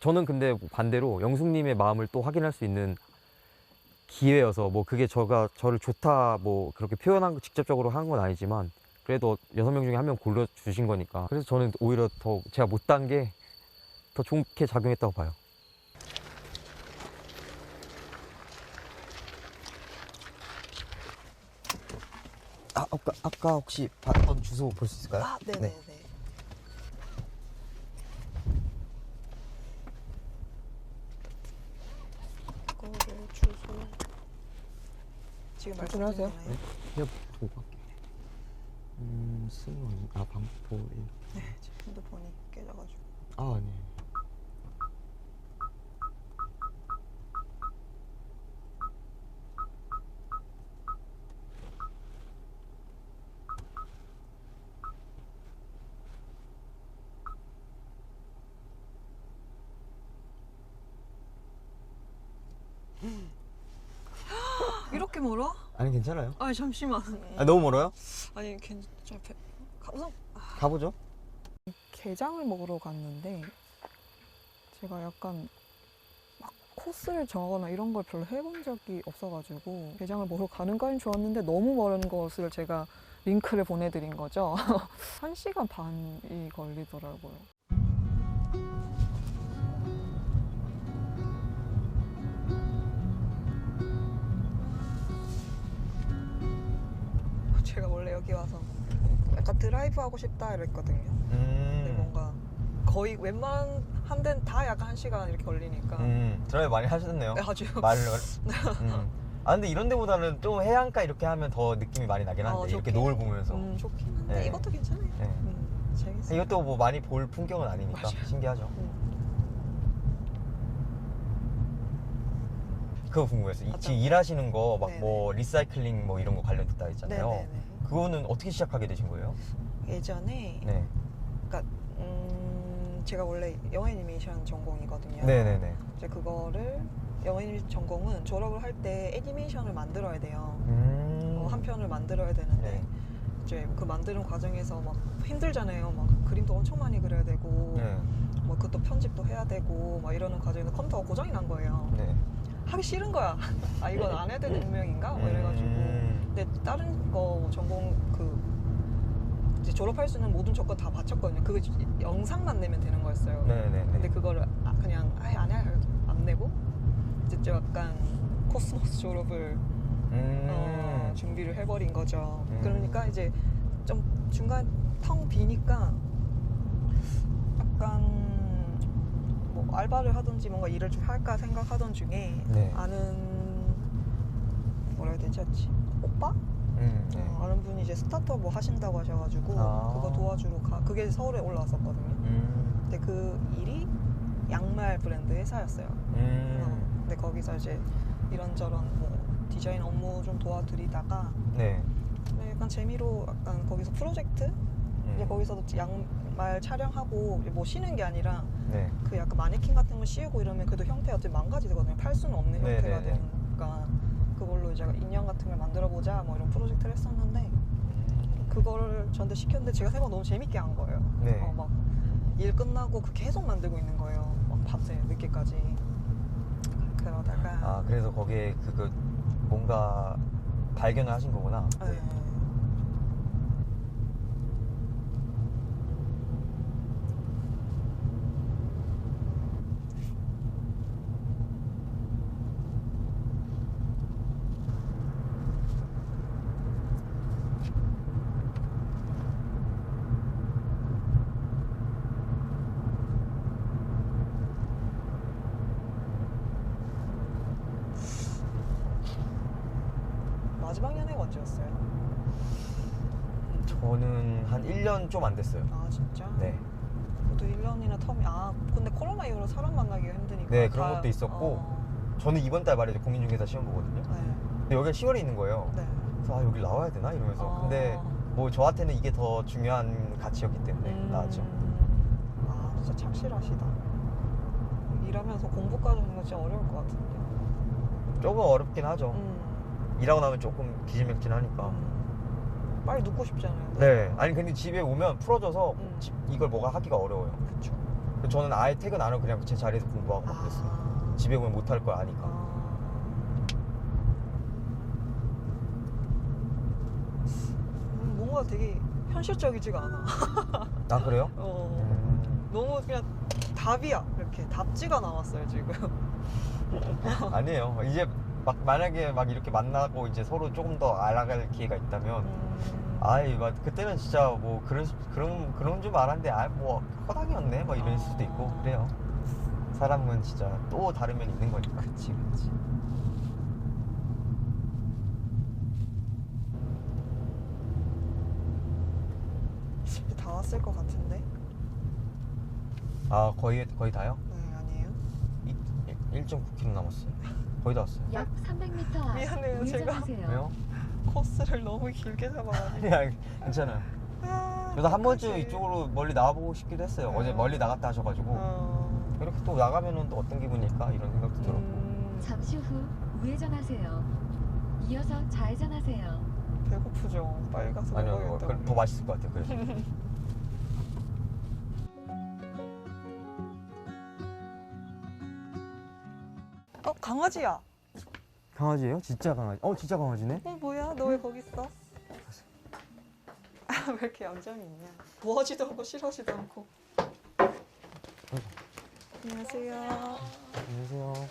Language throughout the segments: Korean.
저는 근데 반대로 영숙님의 마음을 또 확인할 수 있는 기회여서 뭐 그게 저가 저를 좋다 뭐 그렇게 표현한 거 직접적으로 한 건 아니지만 그래도 여섯 명 중에 한 명 골라 주신 거니까 그래서 저는 오히려 더 제가 못한 게더 좋게 작용했다고 봐요. 아, 아까, 아까 혹시 받던 주소 볼 수 있을까요? 아, 네네네. 거를 주소. 지금 천천히 하세요. 말씀드리나요? 네. 그냥 보고 갈게요. 음, 승원, 아, 방포 1. 네, 지금 핸드폰이 깨져가지고. 아, 네. 이렇게 멀어? 아니, 괜찮아요. 아니 잠시만. 아, 너무 멀어요? 아니 괜찮. 배... 우선 가보죠. 게장을 먹으러 갔는데 제가 약간 막 코스를 정하거나 이런 걸 별로 해본 적이 없어가지고 게장을 먹으러 가는 거는 좋았는데 너무 멀은 것을 제가 링크를 보내드린 거죠. 한 시간 반이 걸리더라고요. 여기 와서 약간 드라이브 하고 싶다 이랬거든요. 근데 음. 뭔가 거의 웬만한 한 데는 다 약간 한 시간 이렇게 걸리니까 음, 드라이브 많이 하셨네요. 네, 아주 말을. 음. 아 근데 이런 데보다는 좀 해안가 이렇게 하면 더 느낌이 많이 나긴 한데 어, 이렇게 좋긴- 노을 보면서 음, 좋긴 한데 네. 이것도 괜찮아요. 네. 음, 재밌어요. 이것도 뭐 많이 볼 풍경은 아니니까 맞아요. 신기하죠. 음. 그거 궁금했어요. 이- 어떤 지금 거? 일하시는 거막 네네. 뭐 리사이클링 뭐 이런 거 관련됐다 했잖아요. 네네네. 그거는 어떻게 시작하게 되신 거예요? 예전에 네. 그러니까 음, 제가 원래 영화 애니메이션 전공이거든요. 네네네. 이제 그거를 영화 애니메이션 전공은 졸업을 할 때 애니메이션을 만들어야 돼요. 음. 어, 한 편을 만들어야 되는데 네. 이제 그 만드는 과정에서 막 힘들잖아요. 막 그림도 엄청 많이 그려야 되고 네. 뭐 그것도 편집도 해야 되고 막 이러는 과정에서 컴퓨터가 고장이 난 거예요. 네. 하기 싫은 거야. 아 이건 안 해야 되는 운명인가? 뭐 이래가지고. 음. 근데 다른 거 전공 그 이제 졸업할 수 있는 모든 조건 다 맞췄거든요. 그거 영상만 내면 되는 거였어요. 네네네. 근데 그거를 아, 그냥 아예 안 해, 안 내고 이제 좀 약간 코스모스 졸업을 음. 어, 준비를 해버린 거죠. 음. 그러니까 이제 좀 중간 텅 비니까 약간 뭐 알바를 하든지 뭔가 일을 좀 할까 생각하던 중에 네. 아는 뭐라 해야 되지? 오빠? 음. 네. 어, 아는 분이 이제 스타트업 뭐 하신다고 하셔가지고 아. 그거 도와주러 가. 그게 서울에 올라왔었거든요. 음. 근데 그 일이 양말 브랜드 회사였어요. 어, 음. 근데 거기서 이제 이런저런 뭐 디자인 업무 좀 도와드리다가 네. 네, 약간 재미로 약간 거기서 프로젝트 이제 음. 거기서도 양 말 촬영하고 뭐 쉬는 게 아니라 네. 그 약간 마네킹 같은 거 씌우고 이러면 그래도 형태가 좀 망가지거든요. 팔 수는 없는 네, 형태가 네, 네. 되니까 그걸로 이제 인형 같은 걸 만들어 보자 뭐 이런 프로젝트를 했었는데 음. 그거를 저한테 시켰는데 제가 생각 너무 재밌게 한 거예요. 네. 어, 막일 끝나고 그 계속 만들고 있는 거예요. 막 밤새 늦게까지. 그러다가 아 그래서 거기에 그그 뭔가 발견을 하신 거구나. 네. 언제였어요? 저는 한 1년 좀 안 됐어요. 아 진짜? 네. 저도 1년이나 텀이 아 근데 코로나 이후로 사람 만나기가 힘드니까 네, 그런 다- 것도 있었고. 어, 저는 이번 달 말에 이제 공인중개사 시험 보거든요. 네. 근데 여기가 10월에 있는 거예요. 네. 그래서 아 여기 나와야 되나 이러면서. 아. 근데 뭐 저한테는 이게 더 중요한 가치였기 때문에 음. 나왔죠. 아 진짜 착실하시다. 일하면서 공부까지 하는 거 진짜 어려울 것 같은데. 조금 어렵긴 하죠. 음. 일하고 나면 조금 기진맥진 하니까. 음. 빨리 눕고 싶잖아요. 네. 아니 근데 집에 오면 풀어져서 음. 집- 이걸 뭐가 하기가 어려워요. 그쵸. 그래서 저는 아예 퇴근 안 하고 그냥 제 자리에서 공부하고 막 그랬어요. 아. 집에 오면 못할 걸 아니까. 아. 음, 뭔가 되게 현실적이지가 않아. 아 그래요? 어. 음. 너무 그냥 답이야. 이렇게 답지가 나왔어요 지금. 아니에요. 이제 막 만약에 막 이렇게 만나고 이제 서로 조금 더 알아갈 기회가 있다면 음. 아이 막 그때는 진짜 뭐 그런 그런 그런 줄 알았는데 아뭐 허당이었네 막 이럴 수도 있고 그래요. 사람은 진짜 또 다른 면이 있는 거니까. 그치 그치. 집이 다 왔을 것 같은데? 아 거의 거의 다요? 네 아니에요? 1.9km 남았어요. 거의 다 왔어요. 약 300m 앞 미안해요, 제가. 우회전하세요. 왜요? 코스를 너무 길게 잡아가지고. 아니 괜찮아요. 아, 저도 한 번쯤 어떡하지? 이쪽으로 멀리 나와보고 싶기도 했어요. 어제 음. 멀리 나갔다 하셔가지고 어. 이렇게 또 나가면은 또 어떤 기분일까 이런 생각도 들었고. 음, 잠시 후 우회전하세요. 이어서 좌회전하세요. 배고프죠. 빨리 가서 아니요, 먹어야겠다. 그- 더 맛있을 것 같아요. 그래서. 강아지야. 강아지예요? 진짜 강아지. 어 진짜 강아지네. 어 뭐야? 너 왜 거기 있어? 아, 왜 이렇게 얌전히 있냐? 좋아하지도 않고 싫어하지도 않고. 안녕하세요. 안녕하세요.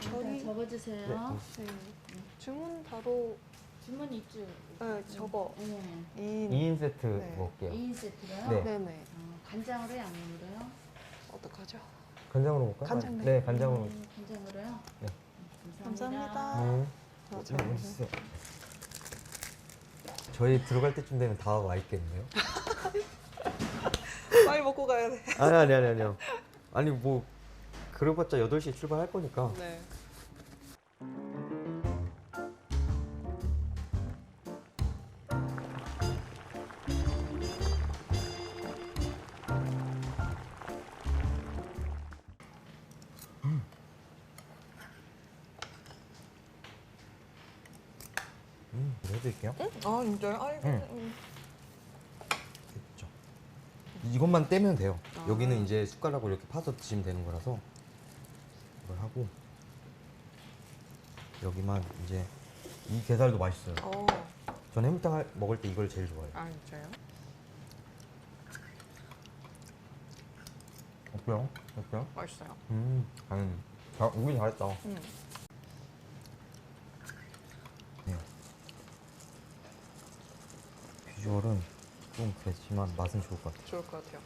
저기 적어주세요. 네. 주문 바로 주문 있죠? 네, 저거 네. 2인. 2인 세트 네. 먹을게요. 2인 세트로요? 네. 네네. 어, 간장으로 양념으로요? 어떡하죠? 간장으로 먹을까? 간장 네. 네, 간장으로. 음, 간장으로요? 네. 감사합니다. 네. 아, 네, 맛있어요. 저희 들어갈 때쯤 되면 다 와 있겠네요. 빨리 먹고 가야 돼. 아니 아니 아니 아니요. 아니 뭐 그래봤자 8시에 출발할 거니까. 네. 해드릴게요. 아 진짜요? 아이고. 응. 음. 그렇죠. 이것만 떼면 돼요. 아. 여기는 이제 숟가락으로 이렇게 파서 드시면 되는 거라서 이걸 하고 여기만 이제 이 게살도 맛있어요. 어. 전 해물탕 할- 먹을 때 이걸 제일 좋아해요. 아 진짜요? 어때요? 어때요? 맛있어요. 음, 아니, 잘, 우긴 잘했다. 음. 비주얼은 좀 그랬지만 맛은 좋을 것 같아요. 좋을 것 같아요.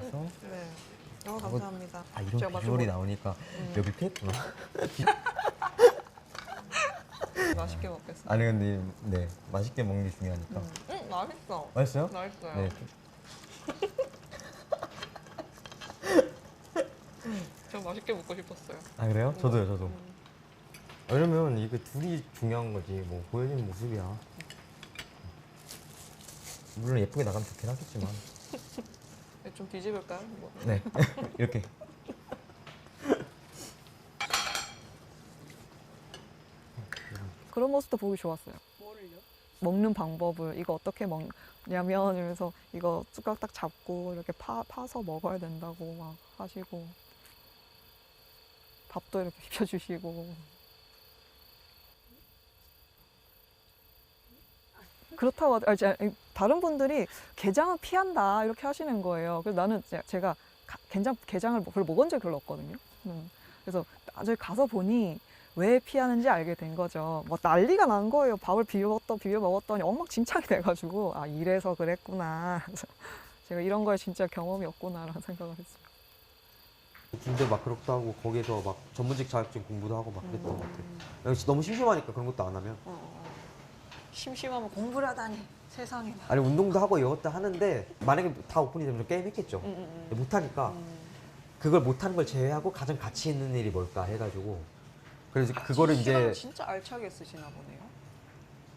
그래서 네. 어 감사합니다. 아 이런 맛을 비주얼이 보- 나오니까 음. 여기 피했구나. 맛있게 먹겠습니다. 아니 근데 네 맛있게 먹는 게 중요하니까. 음. 음, 맛있어. 맛있어요? 맛있어요. 네. 저 맛있게 먹고 싶었어요. 아 그래요? 저도요, 저도. 음. 왜냐면 이게 둘이 중요한 거지. 뭐 보여지는 모습이야. 물론 예쁘게 나가면 좋긴 하겠지만. 네, 좀 뒤집을까요? 뭐. 네. 이렇게. 그런 모습도 보기 좋았어요. 먹는 방법을 이거 어떻게 먹냐면 이러면서 이거 숟가락 딱 잡고 이렇게 파, 파서 먹어야 된다고 막 하시고 밥도 이렇게 비벼주시고 그렇다고 아니, 아니, 다른 분들이 게장은 피한다 이렇게 하시는 거예요. 그래서 나는 제- 제가 가- 게장 게장을 별로 먹은 적이 별로 없거든요. 음. 그래서 나중에 가서 보니 왜 피하는지 알게 된 거죠. 뭐 난리가 난 거예요. 밥을 비벼 먹다 비벼 먹었더니 엉망진창이 돼가지고 아 이래서 그랬구나. 제가 이런 거에 진짜 경험이 없구나라는 생각을 했어요. 군대 막 그렇기도 하고 거기서 막 전문직 자격증 공부도 하고 막 그랬던 것 같아요. 음. 역시 너무 심심하니까 그런 것도 안 하면. 어, 어. 심심하면 공부를 하다니 세상에. 아니 운동도 하고 이것도 하는데 만약에 다 오픈이 되면 좀 게임 했겠죠. 음, 음, 근데 못 하니까 음. 그걸 못하는 걸 제외하고 가장 가치 있는 일이 뭘까 해가지고 그래서 그거를 이제 진짜 알차게 쓰시나 보네요.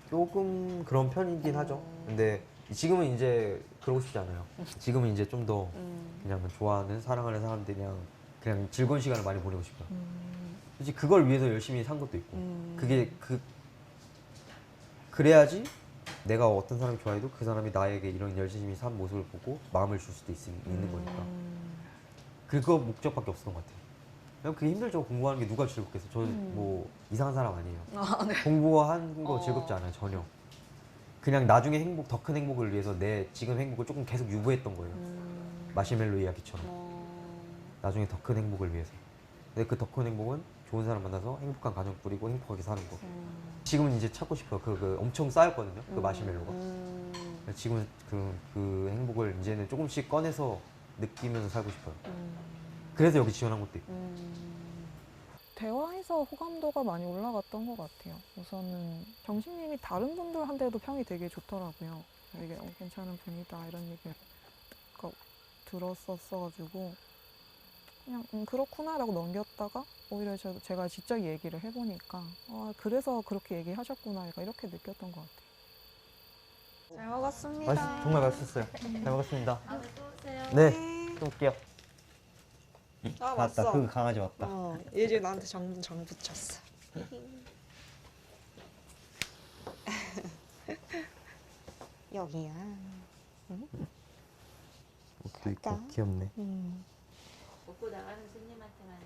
조금 그런 편이긴 하죠. 음. 근데 지금은 이제 그러고 싶지 않아요. 지금은 이제 좀 더 음. 그냥 좋아하는 사랑하는 사람들이랑 그냥 즐거운 시간을 많이 보내고 싶어요. 음. 솔직히 그걸 위해서 열심히 산 것도 있고 음. 그게 그 그래야지 내가 어떤 사람이 좋아해도 그 사람이 나에게 이런 열심히 산 모습을 보고 마음을 줄 수도 있, 거니까 음. 그거 목적밖에 없었던 것 같아요. 그냥 그게 힘들죠. 공부하는 게 누가 즐겁겠어. 저 음. 뭐 이상한 사람 아니에요. 아, 네. 공부하는 거 어. 즐겁지 않아요. 전혀. 그냥 나중에 행복, 더 큰 행복을 위해서 내 지금 행복을 조금 계속 유보했던 거예요. 음. 마시멜로 이야기처럼. 어. 나중에 더 큰 행복을 위해서. 근데 그 더 큰 행복은 좋은 사람 만나서 행복한 가정 꾸리고 행복하게 사는 거. 음. 지금은 이제 찾고 싶어요. 그, 그 엄청 쌓였거든요. 그 마시멜로가. 음. 지금은 그, 그 행복을 이제는 조금씩 꺼내서 느끼면서 살고 싶어요. 음. 그래서 여기 지원한 것도 있고. 음. 대화에서 호감도가 많이 올라갔던 것 같아요. 우선은 정식님이 다른 분들한테도 평이 되게 좋더라고요. 되게 어, 괜찮은 분이다 이런 얘기를 그- 들었었어가지고 그냥 음, 그렇구나라고 넘겼다가 오히려 저, 제가 직접 얘기를 해보니까 아, 그래서 그렇게 얘기하셨구나 약간 이렇게 느꼈던 것 같아요. 잘 먹었습니다. 맛있, 정말 맛있었어요. 잘 먹었습니다. 다음에 또 오세요. 네, 또 올게요. 아, 맞다, 맞어. 그 강아지 왔다. 어, 얘지 나한테 정, 정 붙였어. 여기야. 옷도 있고 갈까? 귀엽네. 음. 먹고 나가는 손님한테만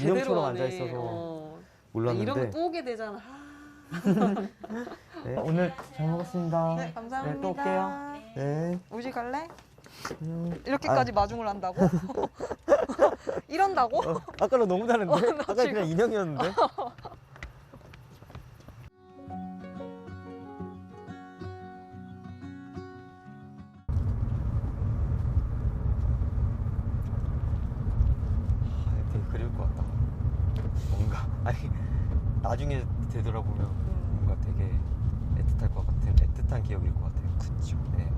인형처럼 하네. 앉아 있어서 어. 몰랐는데. 이런 거 또 오게 되잖아. 아, 네, 오늘 잘 먹었습니다. 네, 감사합니다. 네, 또 올게요. 네. 우지 갈래? 음. 이렇게까지 마중을 한다고? 이런다고? 어, 아까랑 너무 다른데? 어, 나 아까 지금- 그냥 인형이었는데? 아니 나중에 되돌아보면 음. 뭔가 되게 애틋할 것 같은 애틋한 기억일 것 같아요. 그렇죠. 네.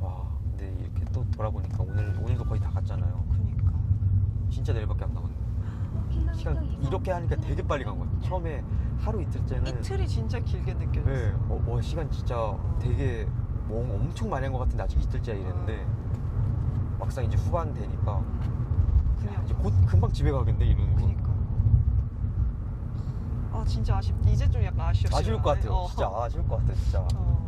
와, 근데 이렇게 또 돌아보니까 오늘 오늘도 거의 다 갔잖아요. 그니까. 진짜 내일밖에 안 남았네. 시간 이렇게 하니까 되게 빨리 간 거야. 처음에 하루 이틀째는 이틀이 진짜 길게 느껴졌어. 네, 어, 어, 시간 진짜 되게 뭐 엄청 많이 한 것 같은데 아직 이틀째야 이랬는데 막상 이제 후반 되니까 야, 그냥. 이제 곧 금방 집에 가겠네 이러는 거. 그니까. 아 진짜 아쉽다. 이제 좀 약간 아쉬워. 아쉬울 것 같아요. 어. 진짜 아쉬울 것 같아 진짜. 어.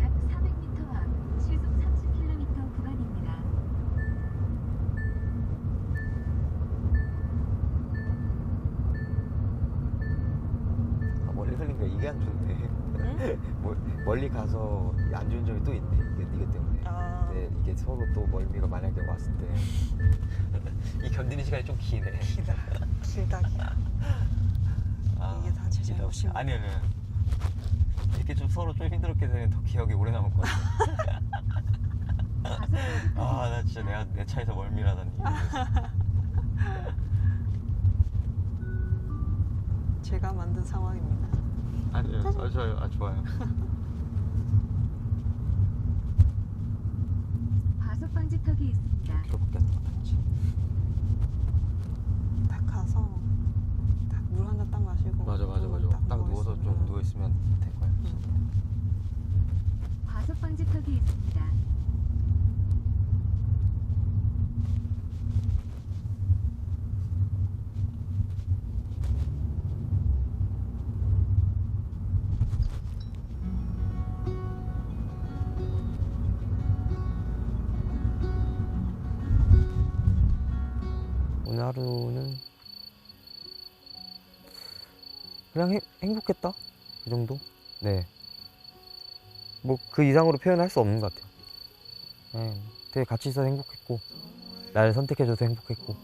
약 400m 앞 시속 30km 구간입니다. 아, 멀리 흘린 거 이게 안 좋네. 멀- 멀리 가서 안 좋은 점이 또 있네. 이게 이것 때문에. 아. 네, 이게 서로 또 멀미가 만약에 왔을 때 이 견디는 시간이 좀 기네. 길다. 길다 길다. 아, 이게 다제 길다. 잘못인 아니 아니. 이렇게 좀 서로 좀 힘들었게 되면 더 기억이 오래 남을 것 같아. 아, 나 진짜 내가 내 차에서 멀미라다니. 제가 만든 상황입니다. 아니요, 아, 좋아요, 아, 좋아요. 과속 방지턱이 있습니다. 그거밖에 안 남았지. 딱 가서 딱 물 한 잔 딱 마시고. 맞아, 맞아, 맞아. 딱딱 누워서 좀 누워있으면. 누워 있으면 될 거야. 과속 방지턱이 있습니다. 하루는 그냥 행, 행복했다? 그 정도? 네. 뭐 그 이상으로 표현할 수 없는 것 같아요. 네, 되게 같이 있어서 행복했고 나를 선택해줘서 행복했고